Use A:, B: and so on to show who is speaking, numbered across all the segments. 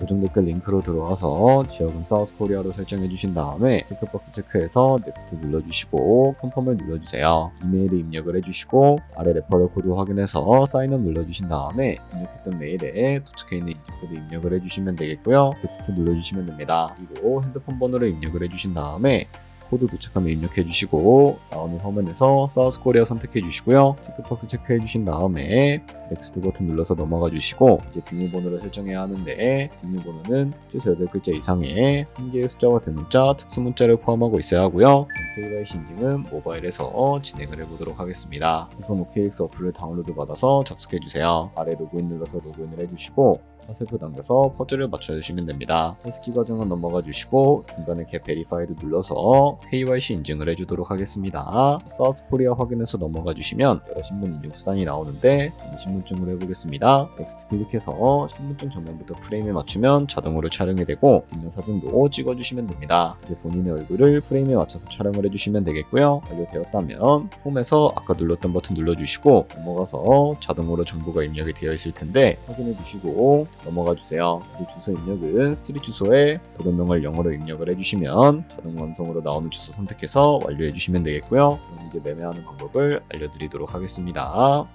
A: 고정 댓글 링크로 들어와서 지역은 사우스 코리아로 설정해 주신 다음에 체크박스 체크해서 넥스트 눌러주시고 컨펌을 눌러주세요. 이메일에 입력을 해주시고 아래 레퍼럴 코드 확인해서 사인업 눌러주신 다음에 입력했던 메일에 도착해 있는 인증코드 입력을 해주시면 되겠고요. 넥스트 눌러주시면 됩니다. 그리고 핸드폰 번호를 입력을 해주신 다음에 코드 도착하면 입력해 주시고 나오는 화면에서 사우스 코리아 선택해 주시고요. 체크박스 체크해 주신 다음에 넥스트 버튼 눌러서 넘어가 주시고 이제 비밀번호를 설정해야 하는데 비밀번호는 주소 8글자 이상의 한 개의 숫자와 대문자, 특수 문자를 포함하고 있어야 하고요. KYC 인증은 모바일에서 진행을 해보도록 하겠습니다. 우선 OKX 어플을 다운로드 받아서 접속해 주세요. 아래 로그인 눌러서 로그인을 해주시고 화살표 당겨서 퍼즐을 맞춰주시면 됩니다. 해스키 과정은 넘어가 주시고 중간에 get verified 눌러서 KYC 인증을 해주도록 하겠습니다. 사우스 코리아 확인해서 넘어가 주시면 여러 신분 인증 수단이 나오는데 신분증으로 해보겠습니다. 넥스트 클릭해서 신분증 정면부터 프레임에 맞추면 자동으로 촬영이 되고 있는 사진도 찍어주시면 됩니다. 이제 본인의 얼굴을 프레임에 맞춰서 촬영을 해주시면 되겠고요. 완료되었다면 홈에서 아까 눌렀던 버튼 눌러주시고 넘어가서 자동으로 정보가 입력이 되어 있을 텐데 확인해 주시고 넘어가 주세요. 이제 주소 입력은 스트릿 주소에 도면명을 영어로 입력을 해주시면 자동 완성으로 나오는 주소 선택해서 완료해 주시면 되겠고요. 그럼 이제 매매하는 방법을 알려드리도록 하겠습니다.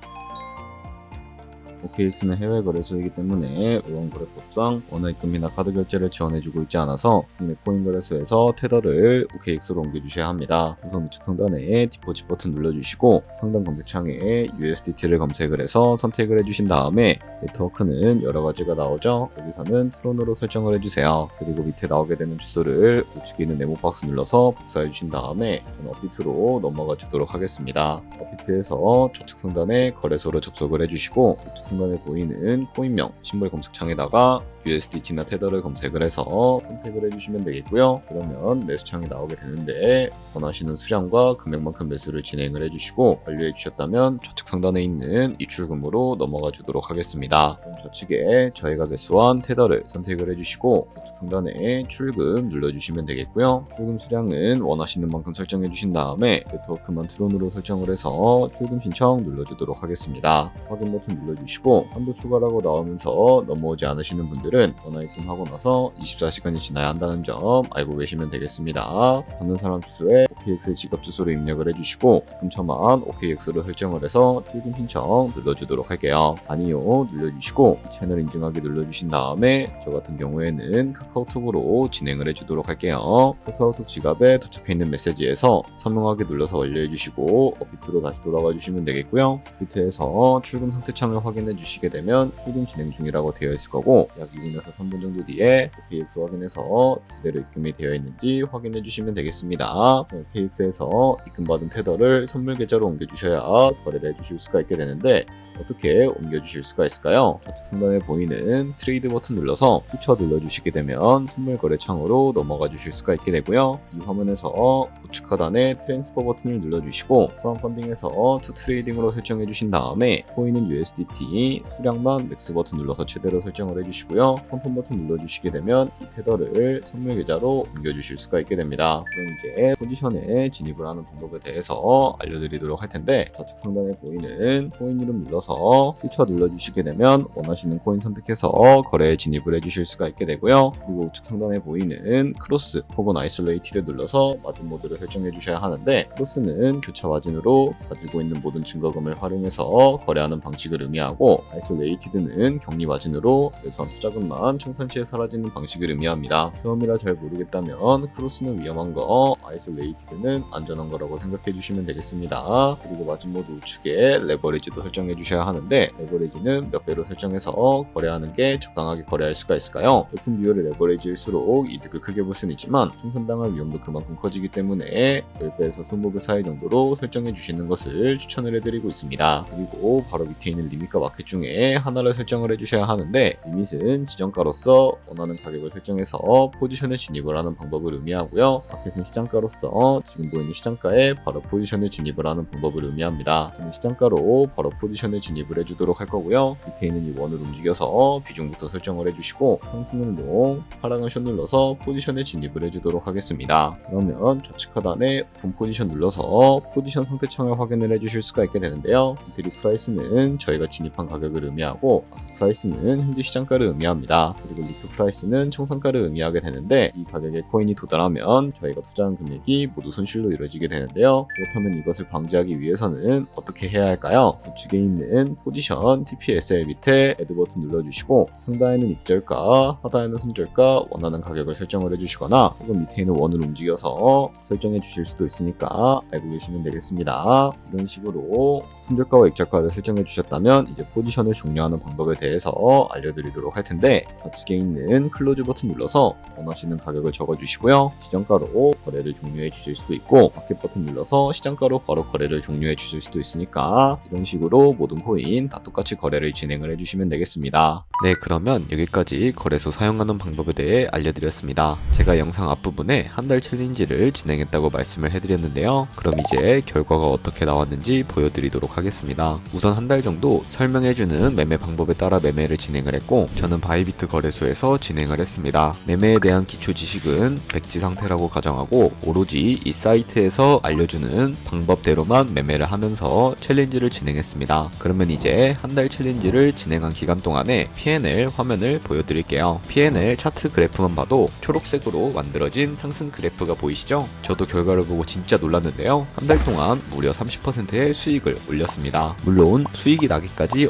A: OKX는 해외 거래소이기 때문에 의원 거래법상 원화 입금이나 카드 결제를 지원해주고 있지 않아서 국내 코인 거래소에서 테더를 OKX로 옮겨주셔야 합니다. 우선 우측 상단에 디포짓 버튼 눌러주시고 상단 검색창에 USDT를 검색을 해서 선택을 해주신 다음에 네트워크는 여러 가지가 나오죠. 여기서는 트론으로 설정을 해주세요. 그리고 밑에 나오게 되는 주소를 우측에 있는 네모 박스 눌러서 복사해 주신 다음에 저는 업비트로 넘어가 주도록 하겠습니다. 업비트에서 좌측 상단에 거래소로 접속을 해주시고 우측 상단에 보이는 코인명 심벌 검색창에다가 USDT나 테더를 검색을 해서 선택을 해주시면 되겠고요. 그러면 매수창이 나오게 되는데 원하시는 수량과 금액만큼 매수를 진행을 해주시고 완료해 주셨다면 좌측 상단에 있는 입출금으로 넘어가 주도록 하겠습니다. 좌측에 저희가 매수한 테더를 선택을 해주시고 우측 상단에 출금 눌러주시면 되겠고요. 출금 수량은 원하시는 만큼 설정해 주신 다음에 네트워크만 트론으로 설정을 해서 출금 신청 눌러주도록 하겠습니다. 확인 버튼 눌러주시고 한도 추가라고 나오면서 넘어오지 않으시는 분들은 전화 입금 하고 나서 24시간이 지나야 한다는 점 알고 계시면 되겠습니다. 받는 사람 주소에 OKX 지갑 주소를 입력을 해주시고 입금처만 OKX로 설정을 해서 출금 신청 눌러주도록 할게요. 아니요 눌러주시고 채널 인증하기 눌러주신 다음에 저 같은 경우에는 카카오톡으로 진행을 해주도록 할게요. 카카오톡 지갑에 도착해 있는 메시지에서 선명하게 눌러서 완료해주시고 업비트로 다시 돌아가 주시면 되겠고요. 비트에서 출금 상태 창을 확인 해 주시게 되면 출금 진행 중이라고 되어 있을 거고 약 2분에서 3분 정도 뒤에 OKX 확인해서 제대로 입금이 되어 있는지 확인해 주시면 되겠습니다. OKX에서 입금받은 테더를 선물 계좌로 옮겨 주셔야 거래를 해 주실 수가 있게 되는데 어떻게 옮겨 주실 수가 있을까요? 좌측 상단에 보이는 트레이드 버튼 눌러서 퓨처 눌러 주시게 되면 선물 거래 창으로 넘어가 주실 수가 있게 되고요. 이 화면에서 우측 하단에 트랜스퍼 버튼을 눌러 주시고 프람 펀딩에서 투 트레이딩으로 설정해 주신 다음에 코인은 USDT, 있으니 수량만 맥스 버튼 눌러서 최대로 설정을 해주시고요. 펌펌 버튼 눌러주시게 되면 이 테더를 선물 계좌로 옮겨주실 수가 있게 됩니다. 그럼 이제 포지션에 진입을 하는 방법에 대해서 알려드리도록 할 텐데 좌측 상단에 보이는 코인 이름 눌러서 퓨처 눌러주시게 되면 원하시는 코인 선택해서 거래에 진입을 해주실 수가 있게 되고요. 그리고 우측 상단에 보이는 크로스 혹은 아이솔레이티드 눌러서 마진 모드를 설정해 주셔야 하는데 크로스는 교차 마진으로 가지고 있는 모든 증거금을 활용해서 거래하는 방식을 의미하고 아이솔레이티드는 격리 마진으로 매수한 투자금만 청산시에 사라지는 방식을 의미합니다. 처음이라 잘 모르겠다면 크로스는 위험한 거, 아이솔레이티드는 안전한 거라고 생각해 주시면 되겠습니다. 그리고 마진 모드 우측에 레버리지도 설정해 주셔야 하는데 레버리지는 몇 배로 설정해서 거래하는 게 적당하게 거래할 수가 있을까요? 높은 비율의 레버리지일수록 이득을 크게 볼 수는 있지만 충선당할 위험도 그만큼 커지기 때문에 10배에서 20배 사이 정도로 설정해 주시는 것을 추천을 해드리고 있습니다. 그리고 바로 밑에 있는 리밋과 마켓 중에 하나를 설정을 해주셔야 하는데 리밋은 지정가로서 원하는 가격을 설정해서 포지션에 진입을 하는 방법을 의미하고요. 마켓은 시장가로서 지금 보이는 시장가에 바로 포지션에 진입을 하는 방법을 의미합니다. 저는 시장가로 바로 포지션에 진입을 해주도록 할 거고요. 밑에 있는 이 원을 움직여서 비중부터 설정을 해주시고 상승운동 하락을 션 눌러서 포지션에 진입을 해주도록 하겠습니다. 그러면 좌측 하단에 오픈 포지션 눌러서 포지션 상태 창을 확인을 해주실 수가 있게 되는데요. 엔트리 프라이스는 저희가 진입한 가격을 의미하고 프라이스는 현재 시장가를 의미합니다. 그리고 리프 프라이스는 청산가를 의미하게 되는데 이 가격에 코인이 도달하면 저희가 투자한 금액이 모두 손실로 이루어지게 되는데요. 그렇다면 이것을 방지하기 위해서는 어떻게 해야 할까요? 우측에 있는 포지션 TPSL 밑에 애드 버튼 눌러주시고 상단에는 입절가, 하단에는 손절가 원하는 가격을 설정을 해주시거나 혹은 밑에 있는 원을 움직여서 설정해 주실 수도 있으니까 알고 계시면 되겠습니다. 이런 식으로 손절가와 입절가를 설정해 주셨다면 이제 포지션을 종료하는 방법에 대해서 알려드리도록 할 텐데 좌측에 있는 클로즈 버튼 눌러서 원하시는 가격을 적어주시고요. 시장가로 거래를 종료해 주실 수도 있고 마켓 버튼 눌러서 시장가로 바로 거래를 종료해 주실 수도 있으니까 이런 식으로 모든 코인 다 똑같이 거래를 진행을 해주시면 되겠습니다.
B: 네, 그러면 여기까지 거래소 사용하는 방법에 대해 알려드렸습니다. 제가 영상 앞부분에 한 달 챌린지를 진행했다고 말씀을 해드렸는데요. 그럼 이제 결과가 어떻게 나왔는지 보여드리도록 하겠습니다. 우선 한 달 정도 설명 해주는 매매 방법에 따라 매매를 진행을 했고, 저는 바이비트 거래소에서 진행을 했습니다. 매매에 대한 기초 지식은 백지 상태라고 가정하고, 오로지 이 사이트에서 알려주는 방법대로만 매매를 하면서 챌린지를 진행했습니다. 그러면 이제 한 달 챌린지를 진행한 기간 동안에 PNL 화면을 보여드릴게요. PNL 차트 그래프만 봐도 초록색으로 만들어진 상승 그래프가 보이시죠? 저도 결과를 보고 진짜 놀랐는데요. 한 달 동안 무려 30%의 수익을 올렸습니다. 물론 수익이 나기까지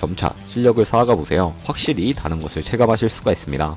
B: 점차 실력을 쌓아가 보세요. 확실히 다른 것을 체감하실 수가 있습니다.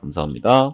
A: 감사합니다.